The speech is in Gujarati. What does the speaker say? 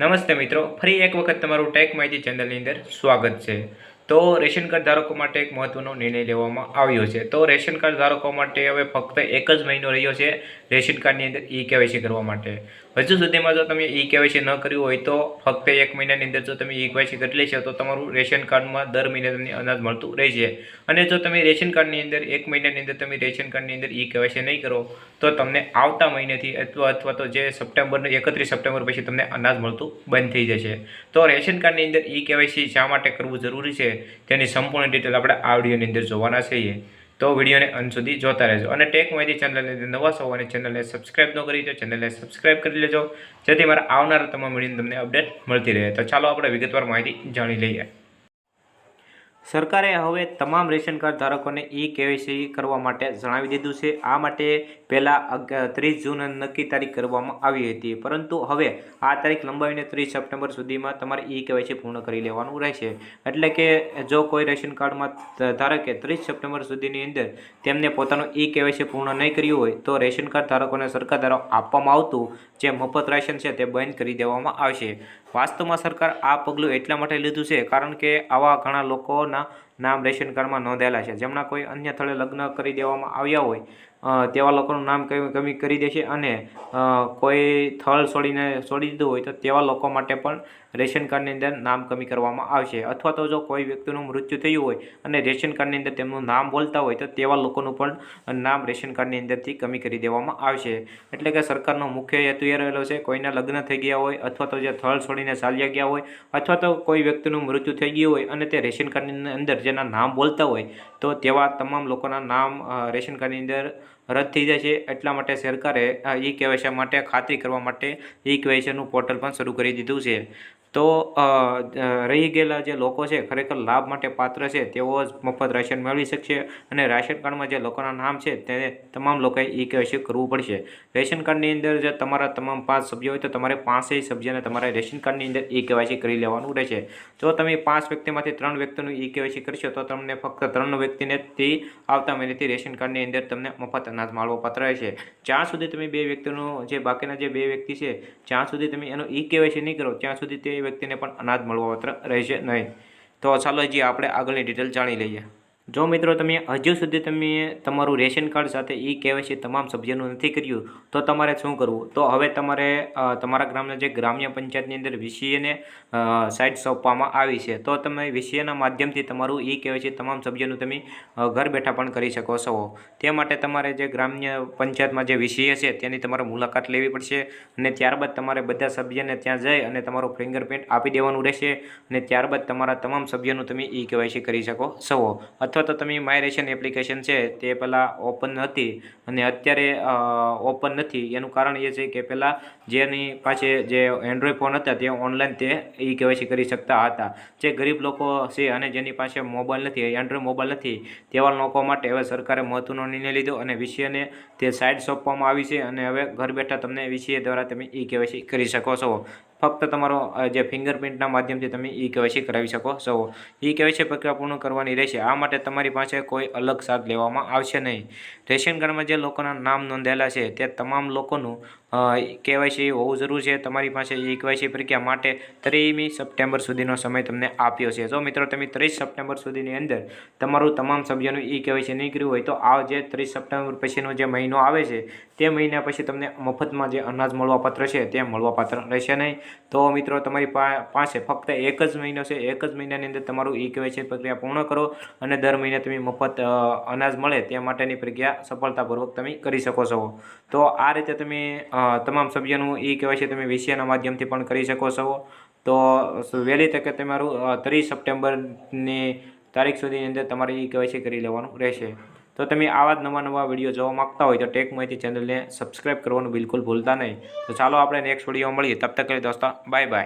નમસ્તે મિત્રો, ફરી એક વખત તમારું ટેક માહિતી ચેનલની અંદર સ્વાગત છે. તો રેશન કાર્ડ ધારકો માટે એક મહત્વનો નિર્ણય લેવામાં આવ્યો છે. તો રેશન કાર્ડ ધારકો માટે હવે ફક્ત એક જ મહિનો રહ્યો છે રેશન કાર્ડની અંદર ઈ કેવાયસી કરવા માટે. હજુ સુધીમાં જો તમે ઈ કેવાયસી ન કર્યું હોય તો ફક્ત એક મહિનાની અંદર જો તમે ઈ કેવાયસી કરી લેશો, તો તમારું રેશન કાર્ડમાં દર મહિને તમને અનાજ મળતું રહેશે. અને જો તમે રેશન કાર્ડની અંદર એક મહિનાની અંદર તમે રેશન કાર્ડની અંદર ઈ કેવાયસી નહીં કરો, તો તમને આવતા મહિનેથી અથવા અથવા તો જે સપ્ટેમ્બરનું, એકત્રીસ સપ્ટેમ્બર પછી તમને અનાજ મળતું બંધ થઈ જશે. તો રેશન કાર્ડની અંદર ઈ કેવાયસી શા માટે કરવું જરૂરી છે, તેની સંપૂર્ણ ડિટેલ આપણે આ વિડીયોની અંદર જોવાના છીએ. તો વિડીયોને અંત સુધી જોતા રહેજો. અને ટેક માહિતી ચેનલને નવા છો અને ચેનલને સબસ્ક્રાઇબ ન કરી તો ચેનલને સબસ્ક્રાઇબ કરી લેજો. જેથી મારા આવનારા તમામ વિડીયોની તમને અપડેટ મળતી રહે. તો ચાલો આપણે વિગતવાર માહિતી જાણી લઈએ. સરકારે હવે તમામ રેશન કાર્ડ ધારકોને ઈ કેવાયસી કરવા માટે જણાવી દીધું છે. આ માટે પહેલાં ત્રીસ જૂન નક્કી તારીખ કરવામાં આવી હતી. પરંતુ હવે આ તારીખ લંબાવીને ત્રીસ સપ્ટેમ્બર સુધીમાં તમારે ઈ કેવાયસી પૂર્ણ કરી લેવાનું રહેશે. એટલે કે જો કોઈ રેશન કાર્ડમાં ધારકે ત્રીસ સપ્ટેમ્બર સુધીની અંદર તેમને પોતાનું ઈ કેવાયસી પૂર્ણ નહીં કર્યું હોય, તો રેશન કાર્ડ ધારકોને સરકાર દ્વારા આપવામાં આવતું જે મફત રાશન છે તે બંધ કરી દેવામાં આવશે. વાસ્તવમાં સરકાર આ પગલું એટલા માટે લીધું છે કારણ કે આવા ઘણા લોકોના નામ રેશન કાર્ડમાં નોંધાયેલા છે. જેમના કોઈ અન્ય સ્થળે લગ્ન કરી દેવામાં આવ્યા હોય તેવા લોકોનું નામ કમી કરી દેશે અને કોઈ સ્થળ છોડીને, છોડી દીધું હોય તો તેવા લોકો માટે પણ રેશન કાર્ડની અંદર નામ કમી કરવામાં આવશે. અથવા તો જો કોઈ વ્યક્તિનું મૃત્યુ થયું હોય અને રેશન કાર્ડની અંદર તેમનું નામ બોલતા હોય તો તેવા લોકોનું પણ નામ રેશન કાર્ડની અંદરથી કમી કરી દેવામાં આવશે. એટલે કે સરકારનો મુખ્ય હેતુ એ રહેલો છે, કોઈના લગ્ન થઈ ગયા હોય અથવા તો જે સ્થળ છોડીને ચાલ્યા ગયા હોય અથવા તો કોઈ વ્યક્તિનું મૃત્યુ થઈ ગયું હોય અને તે રેશન કાર્ડની અંદર જેના નામ બોલતા હોય, તો તેવા તમામ લોકોના નામ રેશન કાર્ડની અંદર રદ થઈ જાય છે. એટલા માટે સરકારે ઈ કેવાયસી માટે ખાતરી કરવા માટે ઈ કેવાયસીનું પોર્ટલ પણ શરૂ કરી દીધું છે. તો રહી ગયેલા જે લોકો છે, ખરેખર લાભ માટે પાત્ર છે, તેઓ જ મફત રાશન મેળવી શકશે અને રાશન કાર્ડમાં જે લોકોના નામ છે તેને તમામ લોકોએ ઈ કેવાયસી કરવું પડશે. રેશન કાર્ડની અંદર જે તમારા તમામ પાંચ સભ્યો હોય તો તમારે પાંચેય સભ્યને તમારે રેશન કાર્ડની અંદર ઈ કેવાયસી કરી લેવાનું રહેશે. જો તમે પાંચ વ્યક્તિમાંથી ત્રણ વ્યક્તિનું ઈ કેવાયસી કરશો, તો તમને ફક્ત ત્રણ વ્યક્તિને તે આવતા મહિનેથી રેશન કાર્ડની અંદર તમને મફત અનાજ માળવો પાત્ર રહેશે. જ્યાં સુધી તમે બે વ્યક્તિનું જે બાકીના જે બે વ્યક્તિ છે, જ્યાં સુધી તમે એનું ઈ કેવાયસી નહીં કરો, ત્યાં સુધી તે વ્યક્તિને પણ અનાજ મળવાપાત્ર રહેશે નહીં. તો ચાલો હજી આપણે આગળની ડિટેલ જાણી લઈએ. જો મિત્રો તમે હજુ સુધી તમે તમારું રેશન કાર્ડ સાથે ઈ કેવાયસી તમામ સભ્યનું નથી કર્યું, તો તમારે શું કરવું? તો હવે તમારે તમારા ગ્રામના જે ગ્રામ્ય પંચાયતની અંદર વીસીએને સાઇટ સોંપવામાં આવી છે. તો તમે વીસીએના માધ્યમથી તમારું ઈ કેવાયસી તમામ સભ્યનું તમે ઘર બેઠા પણ કરી શકો છો. તે માટે તમારે જે ગ્રામ્ય પંચાયતમાં જે વીસીએ છે તેની તમારે મુલાકાત લેવી પડશે અને ત્યારબાદ તમારે બધા સભ્યને ત્યાં જઈ અને તમારું ફિંગરપ્રિન્ટ આપી દેવાનું રહેશે અને ત્યારબાદ તમારા તમામ સભ્યોનું તમે ઈ કેવાયસી કરી શકો છો. અથવા તો તમે માય રેશન એપ્લિકેશન છે તે પહેલાં ઓપન હતી અને અત્યારે ઓપન નથી. એનું કારણ એ છે કે પહેલાં જેની પાસે જે એન્ડ્રોઈડ ફોન હતા તે ઓનલાઈન તે ઈ કેવાયસી કરી શકતા હતા. જે ગરીબ લોકો છે અને જેની પાસે મોબાઈલ નથી એન્ડ્રોઈડ મોબાઈલ નથી, તેવા લોકો માટે હવે સરકારે મહત્ત્વનો નિર્ણય લીધો અને વિષયને તે સાઇડ સોંપવામાં આવી છે અને હવે ઘર બેઠા તમને વિષય દ્વારા તમે ઈ કેવાયસી કરી શકો છો. ફક્ત તમારો જે ફિંગરપ્રિન્ટના માધ્યમથી તમે ઈ કેવાયસી કરાવી શકો. છો ઈ કેવાયસી પ્રક્રિયા પૂર્ણ કરવાની રહેશે. આ માટે તમારી પાસે કોઈ અલગ સાથ લેવામાં આવશે નહીં. રેશન કાર્ડમાં જે લોકોના નામ નોંધાયેલા છે, તે તમામ લોકોનું કેવાયસી હોવું જરૂર છે. તમારી પાસે ઈ કેવાયસી પ્રક્રિયા માટે ત્રીમી સપ્ટેમ્બર સુધીનો સમય તમને આપ્યો છે. જો મિત્રો, તમે ત્રીસ સપ્ટેમ્બર સુધીની અંદર તમારું તમામ સભ્યોનું ઈ કેવાયસી નહીં કર્યું હોય તો આ જે ત્રીસ સપ્ટેમ્બર પછીનો જે મહિનો આવે છે, તે મહિના પછી તમને મફતમાં જે અનાજ મળવાપાત્ર છે, તે મળવાપાત્ર રહેશે નહીં. તો મિત્રો, તમારી પાસે ફક્ત એક જ મહિનો છે. એક જ મહિનાની અંદર તમારું ઈ કેવાયસી પ્રક્રિયા પૂર્ણ કરો અને દર મહિને તમે મફત અનાજ મળે તે માટેની પ્રક્રિયા સફળતાપૂર્વક તમે કરી શકો છો. તો આ રીતે તમે તમામ સભ્યોનું ઈ કેવાયસી તમે વિષયના માધ્યમથી પણ કરી શકો છો. તો વહેલી તકે તમારું ત્રીસ સપ્ટેમ્બરની તારીખ સુધીની અંદર તમારે ઈ કેવાયસી કરી લેવાનું રહેશે. તો તમે આવા જ નવા નવા વીડિયો જોવા માગતા હોય તો ટેક માહિતી ચેનલને સબસ્ક્રાઈબ કરવાનું બિલકુલ ભૂલતા નહીં. તો ચાલો આપણે નેક્સ્ટ વીડિયો મળીએ. તબ તક દોસ્તો બાય બાય